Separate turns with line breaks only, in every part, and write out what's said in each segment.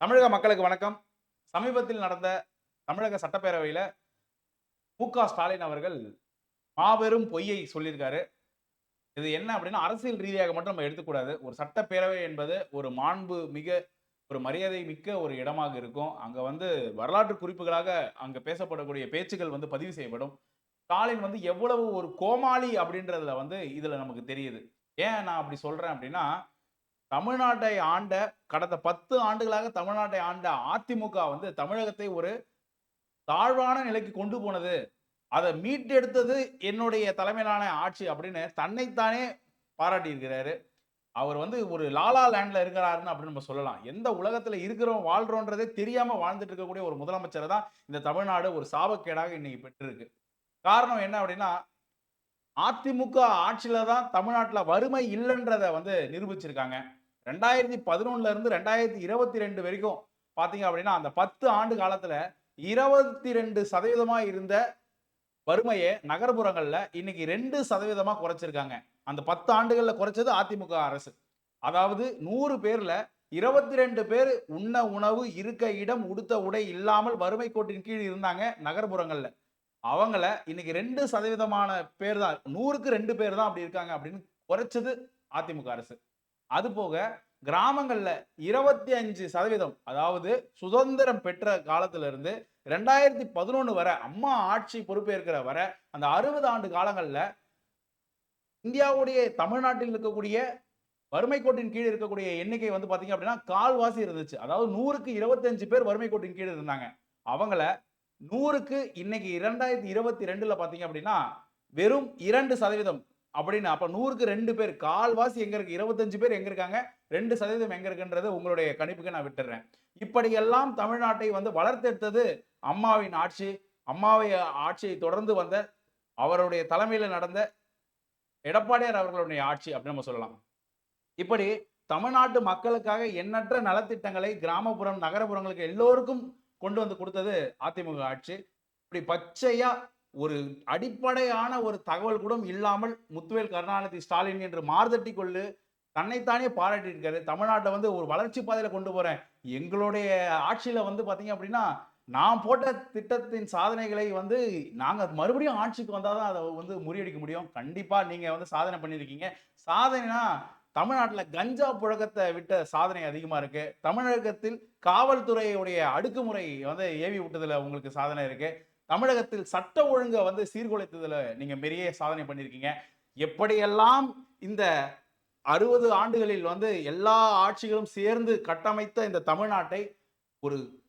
தமிழக மக்களுக்கு வணக்கம். சமீபத்தில் நடந்த தமிழக சட்டப்பேரவையில் மு க ஸ்டாலின் அவர்கள் மாபெரும் பொய்யை சொல்லியிருக்காரு. இது என்ன அப்படின்னா அரசியல் ரீதியாக மட்டும் நம்ம எடுத்துக்கூடாது. ஒரு சட்டப்பேரவை என்பது ஒரு மாண்பு மிக ஒரு மரியாதை மிக்க ஒரு இடமாக இருக்கும். அங்கே வந்து வரலாற்று குறிப்புகளாக அங்கே பேசப்படக்கூடிய பேச்சுகள் வந்து பதிவு செய்யப்படும். ஸ்டாலின் வந்து எவ்வளவு ஒரு கோமாளி அப்படின்றதுல வந்து இதில் நமக்கு தெரியுது. ஏன் நான் அப்படி சொல்கிறேன் அப்படின்னா தமிழ்நாட்டை ஆண்ட கடந்த பத்து ஆண்டுகளாக தமிழ்நாட்டை ஆண்ட அதிமுக வந்து தமிழகத்தை ஒரு தாழ்வான நிலைக்கு கொண்டு போனது. அதை மீட்டெடுத்தது என்னுடைய தலைமையிலான ஆட்சி அப்படின்னு தன்னைத்தானே பாராட்டியிருக்கிறாரு. அவர் வந்து ஒரு லாலா லேண்டில் இருக்கிறாருன்னு அப்படின்னு நம்ம சொல்லலாம். எந்த உலகத்தில் இருக்கிறோம் வாழ்றோன்றதே தெரியாமல் வாழ்ந்துட்டு இருக்கக்கூடிய ஒரு முதலமைச்சரை தான் இந்த தமிழ்நாடு ஒரு சாபக்கேடாக இன்னைக்கு பெற்றிருக்கு. காரணம் என்ன அப்படின்னா அதிமுக ஆட்சியில் தான் தமிழ்நாட்டில் வறுமை இல்லைன்றதை வந்து நிரூபிச்சிருக்காங்க. ரெண்டாயிரத்தி பதினொன்னுல இருந்து ரெண்டாயிரத்தி இருபத்தி ரெண்டு வரைக்கும் பாத்தீங்க அப்படின்னா அந்த பத்து ஆண்டு காலத்துல இருபத்தி ரெண்டு சதவீதமா இருந்த வறுமையை நகர்ப்புறங்கள்ல இன்னைக்கு ரெண்டு சதவீதமா குறைச்சிருக்காங்க. அந்த பத்து ஆண்டுகள்ல குறைச்சது அதிமுக அரசு. அதாவது நூறு பேர்ல இருபத்தி ரெண்டு பேர் உண்ண உணவு இருக்க இடம் உடுத்த உடை இல்லாமல் வறுமை கோட்டின் கீழ் இருந்தாங்க நகர்ப்புறங்கள்ல. அவங்கள இன்னைக்கு ரெண்டு சதவீதமான பேர் தான் நூறுக்கு ரெண்டு பேர் தான் அப்படி இருக்காங்க அப்படின்னு குறைச்சது அதிமுக அரசு. அது போக கிராமங்கள்ல இருபத்தி அஞ்சு சதவீதம் அதாவது சுதந்திரம் பெற்ற காலத்துல இருந்து ரெண்டாயிரத்தி பதினொன்னு வரை அம்மா ஆட்சி பொறுப்பேற்கிற வரை அந்த அறுபது ஆண்டு காலங்கள்ல இந்தியாவுடைய தமிழ்நாட்டில் இருக்கக்கூடிய வறுமை கோட்டின் கீழ் இருக்கக்கூடிய எண்ணிக்கை வந்து பாத்தீங்க அப்படின்னா கால்வாசி இருந்துச்சு. அதாவது நூறுக்கு இருபத்தஞ்சு பேர் வறுமை கோட்டின் கீழ் இருந்தாங்க. அவங்கள நூறுக்கு இன்னைக்கு இரண்டாயிரத்தி இருபத்தி ரெண்டுல பாத்தீங்க அப்படின்னா வெறும் இரண்டு சதவீதம் அப்படின்னு அப்போ நூறுக்கு ரெண்டு பேர் கால்வாசி எங்கே இருக்கு? இருபத்தஞ்சு பேர் எங்கே இருக்காங்க? ரெண்டு சதவீதம் எங்கே இருக்குன்றது உங்களுடைய கணிப்புக்கு நான் விட்டுறேன். இப்படியெல்லாம் தமிழ்நாட்டை வந்து வளர்த்தெடுத்தது அம்மாவின் ஆட்சி அம்மாவை ஆட்சியை தொடர்ந்து வந்த அவருடைய தலைமையில் நடந்த எடப்பாடியார் அவர்களுடைய ஆட்சி அப்படின்னு நம்ம சொல்லலாம். இப்படி தமிழ்நாட்டு மக்களுக்காக எண்ணற்ற நலத்திட்டங்களை கிராமப்புறம் நகரப்புறங்களுக்கு எல்லோருக்கும் கொண்டு வந்து கொடுத்தது அதிமுக ஆட்சி. இப்படி பச்சையாக ஒரு அடிப்படையான ஒரு தகவல் கூட இல்லாமல் முத்துவேல் கருணாநிதி ஸ்டாலின் என்று மார்தட்டி கொள்ளு தன்னைத்தானே பாராட்டியிருக்காரு. தமிழ்நாட்டை வந்து ஒரு வளர்ச்சி பாதையில் கொண்டு போகிறேன் எங்களுடைய ஆட்சியில் வந்து பார்த்தீங்க அப்படின்னா நான் போட்ட திட்டத்தின் சாதனைகளை வந்து நாங்கள் மறுபடியும் ஆட்சிக்கு வந்தால் தான் அதை வந்து முறியடிக்க முடியும். கண்டிப்பாக நீங்கள் வந்து சாதனை பண்ணியிருக்கீங்க. சாதனைனா தமிழ்நாட்டில் கஞ்சா புழக்கத்தை விட்ட சாதனை அதிகமாக இருக்குது தமிழகத்தில் காவல்துறையுடைய அடுக்குமுறை வந்து ஏவி விட்டதில் உங்களுக்கு சாதனை இருக்குது தமிழகத்தில் சட்ட ஒழுங்கை வந்து சீர்குலைத்ததில் நீங்கள் பெரிய சாதனை பண்ணியிருக்கீங்க. எப்படியெல்லாம் இந்த அறுபது ஆண்டுகளில் வந்து எல்லா ஆட்சிகளும் சேர்ந்து கட்டமைத்த இந்த தமிழ்நாட்டை ஒரு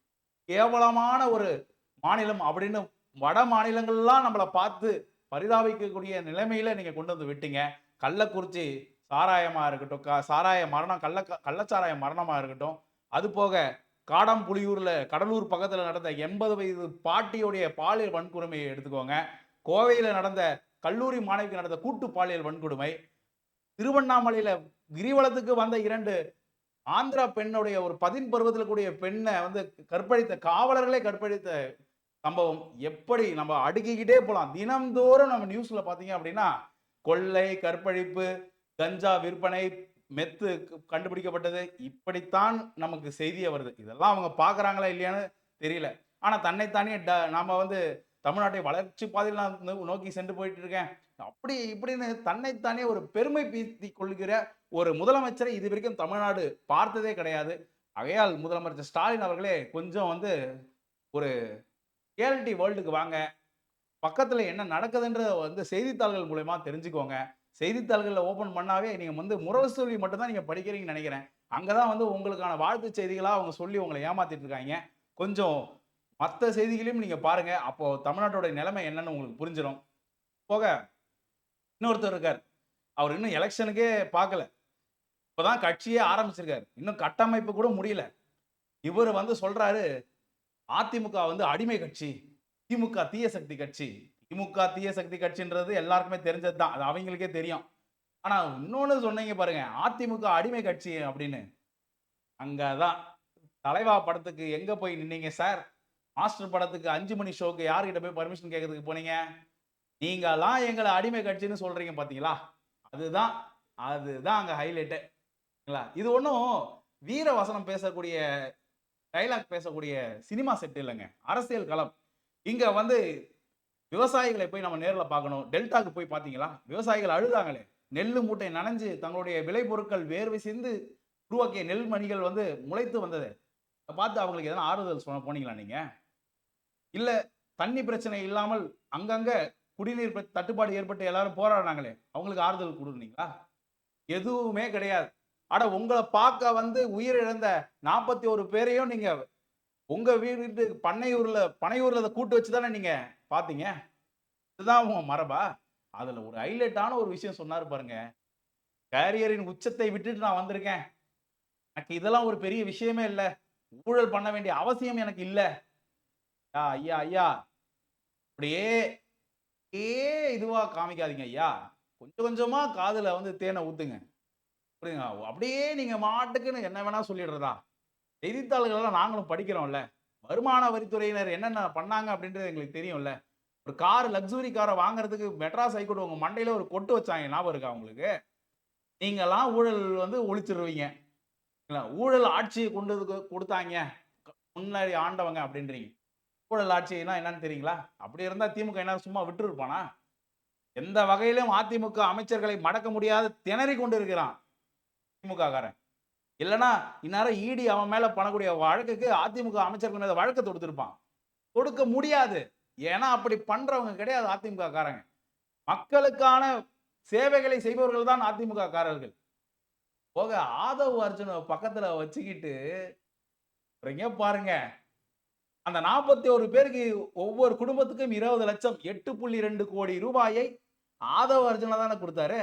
கேவலமான ஒரு மாநிலம் அப்படின்னு வட மாநிலங்கள்லாம் நம்மளை பார்த்து பரிதாபிக்கக்கூடிய நிலைமையில நீங்க கொண்டு வந்து விட்டீங்க. கள்ளக்குறிச்சி சாராயமா இருக்கட்டும் க- சாராய மரணம் கள்ள கள்ளச்சாராய மரணமா இருக்கட்டும். அது போக காடம்புலியூரில் கடலூர் பக்கத்தில் நடந்த எண்பது வயது பாட்டியுடைய பாலியல் வன்கொடுமையை எடுத்துக்கோங்க. கோவையில் நடந்த கல்லூரி மாணவிக்கு நடந்த கூட்டு பாலியல் வன்கொடுமை திருவண்ணாமலையில் கிரிவலத்துக்கு வந்த இரண்டு ஆந்திரா பெண்ணுடைய ஒரு பதின் பருவத்தில் கூடிய பெண்ணை வந்து கற்பழித்த காவலர்களே கற்பழித்த சம்பவம் எப்படி நம்ம அடுக்கிக்கிட்டே போகலாம் தினம்தோறும் நம்ம நியூஸில் பார்த்தீங்க அப்படின்னா கொள்ளை கற்பழிப்பு கஞ்சா விற்பனை மெத்து கண்டுபிடிக்கப்பட்டது. இப்படித்தான் நமக்கு செய்தியை வருது. இதெல்லாம் அவங்க பார்க்குறாங்களா இல்லையான்னு தெரியல. ஆனால் தன்னைத்தானே ட- நாம வந்து தமிழ்நாட்டை வளர்ச்சி பாதையில் நான் நோக்கி சென்று போயிட்டு இருக்கேன் அப்படி இப்படின்னு தன்னைத்தானே ஒரு பெருமை பீத்தி கொள்கிற ஒரு முதலமைச்சரை இது வரைக்கும் தமிழ்நாடு பார்த்ததே கிடையாது. ஆகையால் முதலமைச்சர் ஸ்டாலின் அவர்களே கொஞ்சம் வந்து ஒரு ரியாலிட்டி வேர்ல்டுக்கு வாங்க. பக்கத்தில் என்ன நடக்குதுன்றத வந்து செய்தித்தாள்கள் மூலயமா தெரிஞ்சுக்கோங்க. செய்தித்தாள்களில் ஓப்பன் பண்ணாவே நீங்கள் வந்து முரசொலி மட்டும்தான் நீங்கள் படிக்கிறீங்கன்னு நினைக்கிறேன். அங்கே தான் வந்து உங்களுக்கான வாழ்த்து செய்திகளாக அவங்க சொல்லி உங்களை ஏமாத்திட்டு இருக்காங்க. கொஞ்சம் மற்ற செய்திகளையும் நீங்கள் பாருங்கள் அப்போது தமிழ்நாட்டோட நிலைமை என்னன்னு உங்களுக்கு புரிஞ்சிடும் போக இன்னொருத்தர் இருக்கார். அவர் இன்னும் எலெக்ஷனுக்கே பார்க்கல. இப்போதான் கட்சியே ஆரம்பிச்சிருக்காரு. இன்னும் கட்டமைப்பு கூட முடியல. இவர் வந்து சொல்றாரு அதிமுக வந்து அடிமை கட்சி திமுக தீய சக்தி கட்சி திமுக தீய சக்தி கட்சின்றது எல்லாருக்குமே தெரிஞ்சது தான் அது அவங்களுக்கே தெரியும். ஆனா இன்னொன்னு சொன்னீங்க பாருங்க. அதிமுக அடிமை கட்சி அப்படின்னு. அங்கதான். தலைவா படத்துக்கு எங்க போய் நின்னீங்க சார்? மாஸ்டர் படத்துக்கு அஞ்சு மணி ஷோக்கு யார்கிட்ட போய் பர்மிஷன் கேட்கறதுக்கு போனீங்க? நீங்களாம் எங்களை அடிமை கட்சின்னு சொல்றீங்க பாத்தீங்களா? அதுதான். அதுதான் அங்க ஹைலைட்டுங்களா இது ஒன்றும் வீர வசனம் பேசக்கூடிய டைலாக் பேசக்கூடிய சினிமா செட் இல்லைங்க. அரசியல் களம். இங்க வந்து விவசாயிகளை போய் நம்ம நேரில் பார்க்கணும். டெல்டாக்கு போய் பார்த்தீங்களா? விவசாயிகள் அழுதாங்களே. நெல் மூட்டை நனைஞ்சு தங்களுடைய விளைபொருட்கள் வேர்வை சேர்ந்து உருவாக்கிய நெல் மணிகள் வந்து முளைத்து வந்தது. பார்த்து அவங்களுக்கு எதனா ஆறுதல் சொன்ன போனீங்களா நீங்க? இல்லை தண்ணி பிரச்சனை இல்லாமல் அங்கங்க குடிநீர் தட்டுப்பாடு ஏற்பட்டு எல்லாரும் போராடினாங்களே. அவங்களுக்கு ஆறுதல் கொடுக்குறீங்களா? எதுவுமே கிடையாது. ஆட உங்களை பார்க்க வந்து உயிரிழந்த நாற்பத்தி ஒரு பேரையும் நீங்க உங்க வீட்டு பண்ணையூர்ல பனையூர்ல அதை கூட்டு வச்சு தானே நீங்க? பார்த்தீங்க இதுதான் உங்க மரபா? அதில் ஒரு ஹைலைட்டான ஒரு விஷயம் சொன்னார் பாருங்க. கேரியரின் உச்சத்தை விட்டுட்டு நான் வந்திருக்கேன். எனக்கு இதெல்லாம் ஒரு பெரிய விஷயமே இல்லை. ஊழல் பண்ண வேண்டிய அவசியம் எனக்கு இல்லை. ஐயா, ஐயா ஐயா. அப்படியே ஏ இதுவாக காமிக்காதீங்க ஐயா. கொஞ்சம் கொஞ்சமா காதில் வந்து தேனை ஊத்துங்க. புரியுதுங்களா? அப்படியே நீங்கள் மாட்டுக்குன்னு என்ன வேணா சொல்லிடுறதா. செய்தித்தாள்களெல்லாம் நாங்களும் படிக்கிறோம்ல. வருமான வரித்துறையினர் என்னென்ன பண்ணாங்க அப்படின்றது எங்களுக்கு தெரியும்ல. ஒரு கார் லக்ஸுரி காரை வாங்குறதுக்கு மெட்ராஸ் ஹைகோர்ட் உங்க மண்டையில ஒரு கொட்டு வச்சாங்க. ஞாபகம் இருக்கா உங்களுக்கு? நீங்கெல்லாம் ஊழல் வந்து ஒழிச்சிருவீங்க. ஊழல் ஆட்சியை கொண்டு கொடுத்தாங்க. முன்னாடி ஆண்டவங்க அப்படின்றீங்க. ஊழல் ஆட்சினா என்னன்னு தெரியுங்களா? அப்படி இருந்தால் திமுக என்ன சும்மா விட்டுருப்பானா? எந்த வகையிலும் அதிமுக அமைச்சர்களை மடக்க முடியாத திணறி கொண்டு இருக்கிறான் திமுக காரன் இல்லைன்னா இந்நேரம் ஈடி அவன் மேலே பண்ணக்கூடிய வழக்குக்கு அதிமுக அமைச்சர்கள் மீது வழக்கு தொடுத்திருப்பான். கொடுக்க முடியாது. ஏன்னா அப்படி பண்றவங்க கிடையாது அதிமுக காரங்க மக்களுக்கான சேவைகளை செய்பவர்கள் தான் அதிமுக காரர்கள் போக ஆதவ் அர்ஜுன பக்கத்துல வச்சுக்கிட்டு அப்புறம் பாருங்க. அந்த நாற்பத்தி ஒரு பேருக்கு ஒவ்வொரு குடும்பத்துக்கும் இருபது லட்சம் எட்டு புள்ளி ரெண்டு கோடி ரூபாயை ஆதவ அர்ஜுனா தானே கொடுத்தாரு.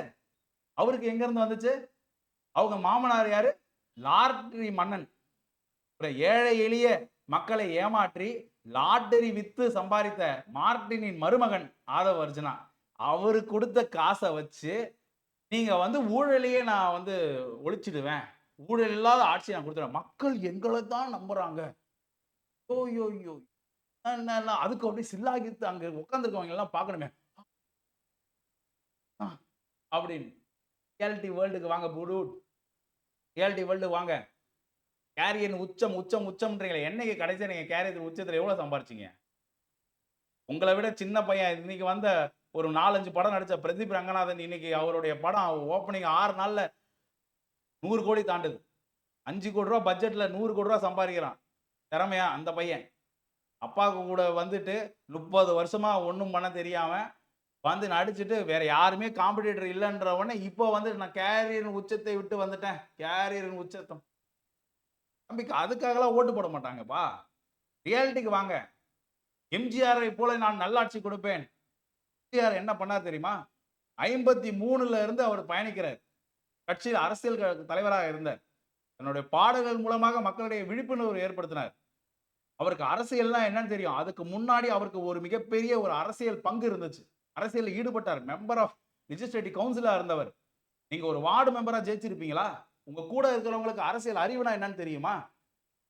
அவருக்கு எங்க இருந்து வந்துச்சு? அவங்க மாமனார் யாரு? லாட்ரி மன்னன். ஏழை எளிய மக்களை ஏமாற்றி லாட்டரி வித்து சம்பாதித்த மார்டினின் மருமகன் ஆதவ அர்ஜுனா அவரு கொடுத்த காசை வச்சு நீங்க வந்து ஊழலையே நான் வந்து ஒழிச்சிடுவேன். ஊழல் இல்லாத ஆட்சி நான் கொடுத்துருவேன் மக்கள் எங்களை தான் நம்புறாங்க. யோ யோ என்ன, அதுக்கு அப்படியே சில்லாகித்து அங்க உட்காந்துருக்கவங்க எல்லாம் பார்க்கணுமே. அப்படின்னு. ரியாலிட்டி வேர்ல்டுக்கு வாங்க புடு. ரியாலிட்டி வேர்ல்டு வாங்க. கேரியர் உச்சம் உச்சம் உச்சம்ன்றீங்களே என்னைக்கு கடைசியாக நீங்கள் கேரியர் உச்சத்தில் எவ்வளோ சம்பாரிச்சீங்க? உங்களை விட சின்ன பையன் இன்னைக்கு வந்த ஒரு நாலஞ்சு படம் நடித்த பிரதீப் ரங்கநாதன் இன்னைக்கு அவருடைய படம் ஓப்பனிங் ஆறு நாளில் நூறு கோடி தாண்டுது. அஞ்சு கோடி ரூபா பட்ஜெட்டில் நூறு கோடி ரூபா சம்பாதிக்கிறான். திறமையா அந்த பையன். அப்பாவுக்கு கூட வந்துட்டு முப்பது வருஷமாக ஒன்றும் பண்ண தெரியாமல் வந்து நடிச்சுட்டு வேற யாருமே காம்படிட்டர் இல்லைன்றவொடனே இப்போ வந்து நான் கேரியரின் உச்சத்தை விட்டு வந்துட்டேன். கேரியரின் உச்சத்தம். தம்பிக்கு அதுக்காகலாம் ஓட்டு போட மாட்டாங்கப்பா. ரியாலிட்டிக்கு வாங்க. எம்ஜிஆரை போல நான் நல்லாட்சி கொடுப்பேன். எம்ஜிஆர் என்ன பண்ணார் தெரியுமா? ஐம்பத்தி மூணுல இருந்து அவர் பயணிக்கிறார். கட்சியில் அரசியல் க- தலைவராக இருந்தார். தன்னுடைய பாடல்கள் மூலமாக மக்களுடைய விழிப்புணர்வு ஏற்படுத்தினார். அவருக்கு அரசியல்னா என்னன்னு தெரியும். அதுக்கு முன்னாடி அவருக்கு ஒரு மிகப்பெரிய ஒரு அரசியல் பங்கு இருந்துச்சு. அரசியலில் ஈடுபட்டார். மெம்பர் ஆஃப் லெஜிஸ்லேட்டிவ் கவுன்சிலாக இருந்தவர். நீங்கள் ஒரு வார்டு மெம்பராக ஜெயிச்சிருப்பீங்களா? உங்கள் கூட இருக்கிறவங்களுக்கு அரசியல் அறிவுனா என்னன்னு தெரியுமா?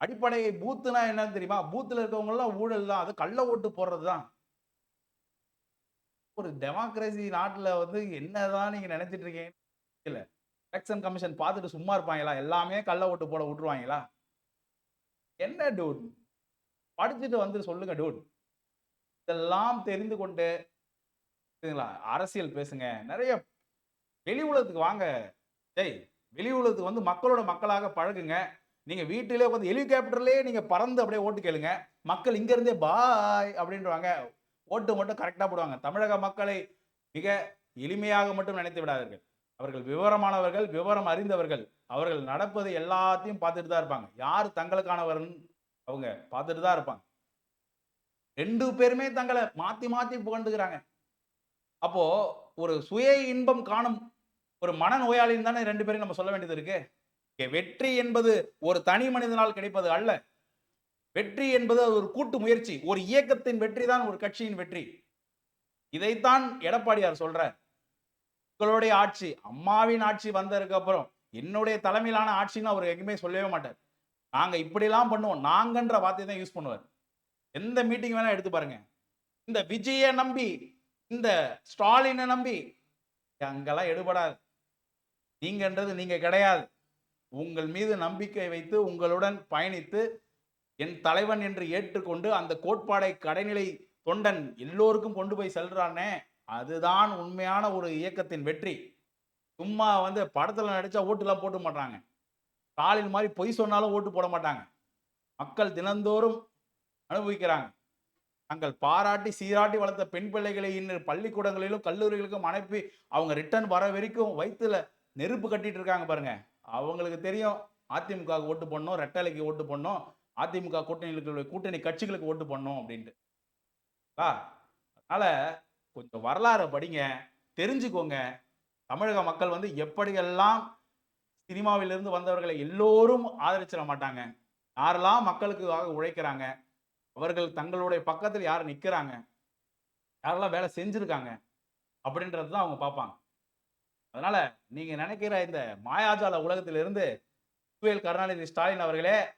அடிப்படை பூத்துனா என்னன்னு தெரியுமா? பூத்தில் இருக்கவங்க ஊழல் தான். அது கள்ள ஓட்டு போடுறது தான். ஒரு டெமோக்ரஸி நாட்டில் வந்து என்னதான் நீங்கள் நினச்சிட்டு இருக்கீங்க? இல்லை எலெக்ஷன் கமிஷன் பார்த்துட்டு சும்மா இருப்பாங்களா? எல்லாமே கள்ள ஓட்டு போட விட்டுருவாங்களா? என்ன டூட் படிச்சுட்டு வந்து சொல்லுங்க டூட் இதெல்லாம் தெரிந்து கொண்டு சரிங்களா அரசியல் பேசுங்க. நிறைய வெளி உலகத்துக்கு வாங்க. டேய் வெளி உலகத்துக்கு வந்து மக்களோட மக்களாக பழகுங்க. நீங்க வீட்டிலே உட்காந்து ஹெலிகாப்டர்லயே நீங்க பறந்து அப்படியே ஓட்டு கேளுங்க. மக்கள் இங்க இருந்தே பாய் அப்படின்றவாங்க ஓட்டு மட்டும் கரெக்டா போடுவாங்க. தமிழக மக்களை மிக எளிமையாக மட்டும் நினைத்து விடாதீர்கள். அவர்கள் விவரமானவர்கள் விவரம் அறிந்தவர்கள். அவர்கள் நடப்பது எல்லாத்தையும் பார்த்துட்டு தான் இருப்பாங்க. யார் தங்களுக்கானவர்னு அவங்க பார்த்துட்டு தான் இருப்பாங்க. ரெண்டு பேருமே தங்களை மாத்தி மாத்தி புகழ்ந்துக்கிறாங்க. அப்போ ஒரு சுய இன்பம் காணும் ஒரு மனநோயாளின்னு தானே ரெண்டு பேரும் நம்ம சொல்ல வேண்டியது இருக்கு. வெற்றி என்பது ஒரு தனி மனிதனால் கிடைப்பது அல்ல. வெற்றி என்பது அது ஒரு கூட்டு முயற்சி. ஒரு இயக்கத்தின் வெற்றி தான் ஒரு கட்சியின் வெற்றி. இதைத்தான் எடப்பாடியார் சொல்றார். உங்களுடைய ஆட்சி அம்மாவின் ஆட்சி வந்ததுக்கு அப்புறம் என்னுடைய தலைமையிலான ஆட்சின்னு அவர் எங்கேயுமே சொல்லவே மாட்டார். நாங்க இப்படிலாம் பண்ணுவோம். நாங்கன்ற வார்த்தையை தான் யூஸ் பண்ணுவார். எந்த மீட்டிங் வேணா எடுத்து பாருங்க. இந்த விஜய நம்பி இந்த ஸ்டாலினை நம்பி அங்கெல்லாம் எடுபடாது. நீங்கன்றது நீங்க கிடையாது. உங்கள் மீது நம்பிக்கை வைத்து உங்களுடன் பயணித்து என் தலைவன் என்று ஏற்றுக்கொண்டு அந்த கோட்பாடை கடைநிலை தொண்டன் எல்லோருக்கும் கொண்டு போய் செல்றானே அதுதான் உண்மையான ஒரு இயக்கத்தின் வெற்றி. சும்மா வந்து படத்துல நடிச்சா ஓட்டுலாம் போட்டு மாட்டாங்க ஸ்டாலின் மாதிரி பொய் சொன்னாலும் ஓட்டு போட மாட்டாங்க. மக்கள் தினந்தோறும் அனுபவிக்கிறாங்க. தங்கள் பாராட்டி சீராட்டி வளர்த்த பெண் பிள்ளைகளை இன்று பள்ளிக்கூடங்களிலும் கல்லூரிகளுக்கும் அனுப்பி அவங்க ரிட்டர்ன் வர வரைக்கும் வயிற்றுல நெருப்பு கட்டிட்டு இருக்காங்க பாருங்க. அவங்களுக்கு தெரியும் அதிமுக ஓட்டு பண்ணோம் ரெட்டலைக்கு ஓட்டு பண்ணோம் அதிமுக கூட்டணிகளுக்கு கூட்டணி கட்சிகளுக்கு ஓட்டு பண்ணோம் அப்படின்ட்டு. அதனால கொஞ்சம் வரலாறு படிங்க தெரிஞ்சுக்கோங்க. தமிழக மக்கள் வந்து எப்படியெல்லாம் சினிமாவிலிருந்து வந்தவர்களை எல்லோரும் ஆதரிச்சிட மாட்டாங்க. யாரெல்லாம் மக்களுக்காக உழைக்கிறாங்க அவர்கள் தங்களுடைய பக்கத்தில் யார் நிற்கிறாங்க யாரெல்லாம் வேலை செஞ்சுருக்காங்க? அப்படின்றது தான் அவங்க பார்ப்பாங்க. அதனால நீங்க நினைக்கிற இந்த மாயாஜால உலகத்திலிருந்து புயல் கருணாநிதி ஸ்டாலின் அவர்களே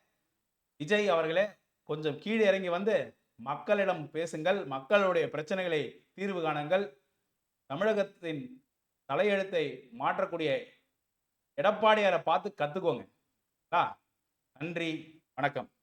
விஜய் அவர்களே கொஞ்சம் கீழே இறங்கி வந்து மக்களிடம் பேசுங்கள் மக்களுடைய பிரச்சனைகளை தீர்வு காணுங்கள். தமிழகத்தின் தலையெழுத்தை மாற்றக்கூடிய எடப்பாடியாரை பார்த்து கத்துக்கோங்க. ஆ, நன்றி வணக்கம்.